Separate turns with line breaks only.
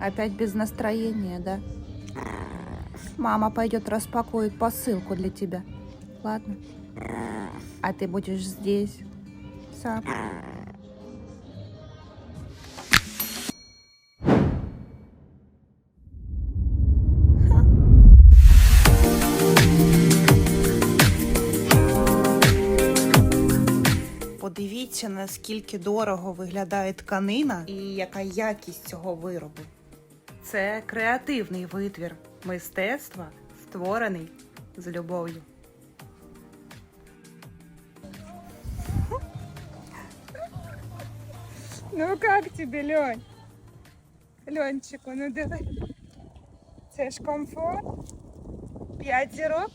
Опять без настроения, да? Мама пойдет распакует посылку для тебя. Ладно? А ты будешь здесь. Сам. Подивіться, наскільки дорого виглядає тканина і яка якість цього виробу. Це креативний витвір мистецтва, створений з любов'ю.
Ну як тебе, Льонь? Льончику, ну диви. Це ж комфорт. П'ять зірок.